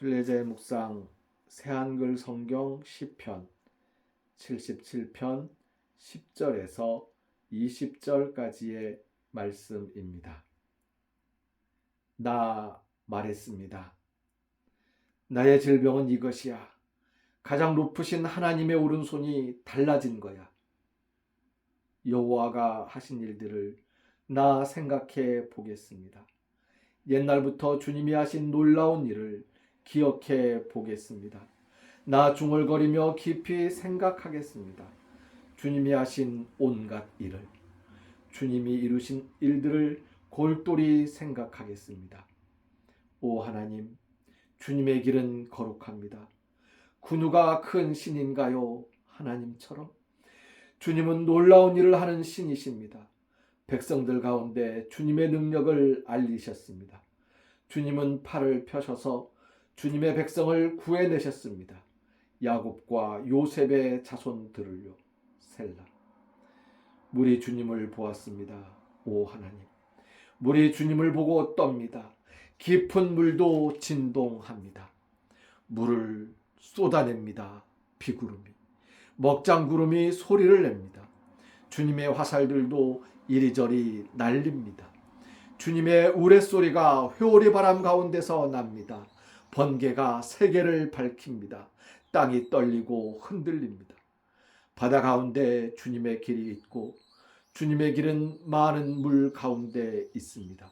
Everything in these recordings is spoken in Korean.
순례자의 묵상 새한글 성경 시편 77편 10절에서 20절까지의 말씀입니다. 나 말했습니다. 나의 질병은 이것이야. 가장 높으신 하나님의 오른손이 달라진 거야. 여호와가 하신 일들을 나 생각해 보겠습니다. 옛날부터 주님이 하신 놀라운 일을 기억해 보겠습니다. 나 중얼거리며 깊이 생각하겠습니다. 주님이 하신 온갖 일을, 주님이 이루신 일들을 골똘히 생각하겠습니다. 오 하나님, 주님의 길은 거룩합니다. 그 누가 큰 신인가요? 하나님처럼. 주님은 놀라운 일을 하는 신이십니다. 백성들 가운데 주님의 능력을 알리셨습니다. 주님은 팔을 펴셔서 주님의 백성을 구해내셨습니다. 야곱과 요셉의 자손들을요. 셀라. 물이 주님을 보았습니다. 오 하나님. 물이 주님을 보고 떱니다. 깊은 물도 진동합니다. 물을 쏟아냅니다. 비구름이. 먹장구름이 소리를 냅니다. 주님의 화살들도 이리저리 날립니다. 주님의 우레소리가 회오리 바람 가운데서 납니다. 번개가 세계를 밝힙니다. 땅이 떨리고 흔들립니다. 바다 가운데 주님의 길이 있고 주님의 길은 많은 물 가운데 있습니다.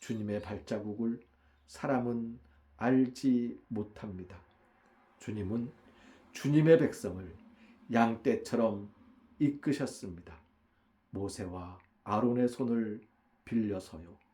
주님의 발자국을 사람은 알지 못합니다. 주님은 주님의 백성을 양떼처럼 이끄셨습니다. 모세와 아론의 손을 빌려서요.